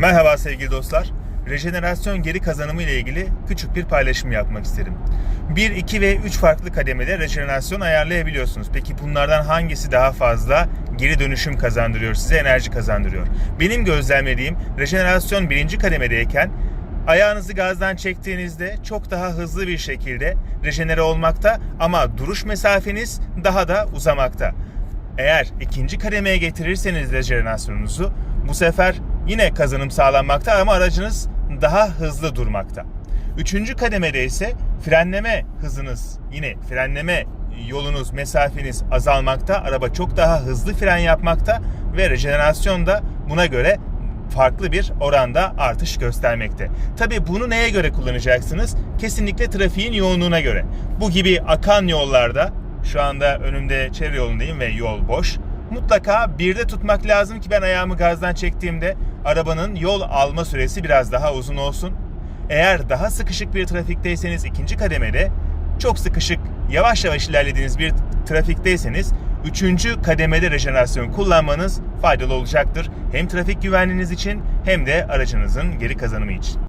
Merhaba sevgili dostlar. Rejenerasyon geri kazanımı ile ilgili küçük bir paylaşım yapmak isterim. 1, 2 ve 3 farklı kademede rejenerasyon ayarlayabiliyorsunuz. Peki bunlardan hangisi daha fazla geri dönüşüm kazandırıyor, size enerji kazandırıyor? Benim gözlemlediğim rejenerasyon birinci kademedeyken ayağınızı gazdan çektiğinizde çok daha hızlı bir şekilde rejenere olmakta ama duruş mesafeniz daha da uzamakta. Eğer ikinci kademeye getirirseniz rejenerasyonunuzu bu sefer yine kazanım sağlanmakta ama aracınız daha hızlı durmakta. Üçüncü kademede ise frenleme hızınız yine frenleme yolunuz, mesafeniz azalmakta. Araba çok daha hızlı fren yapmakta ve rejenerasyon da buna göre farklı bir oranda artış göstermekte. Tabi bunu neye göre kullanacaksınız? Kesinlikle trafiğin yoğunluğuna göre. Bu gibi akan yollarda şu anda önümde çevre yolundayım ve yol boş. Mutlaka birde tutmak lazım ki ben ayağımı gazdan çektiğimde arabanın yol alma süresi biraz daha uzun olsun. Eğer daha sıkışık bir trafikteyseniz ikinci kademede çok sıkışık yavaş yavaş ilerlediğiniz bir trafikteyseniz üçüncü kademede rejenerasyon kullanmanız faydalı olacaktır. Hem trafik güvenliğiniz için hem de aracınızın geri kazanımı için.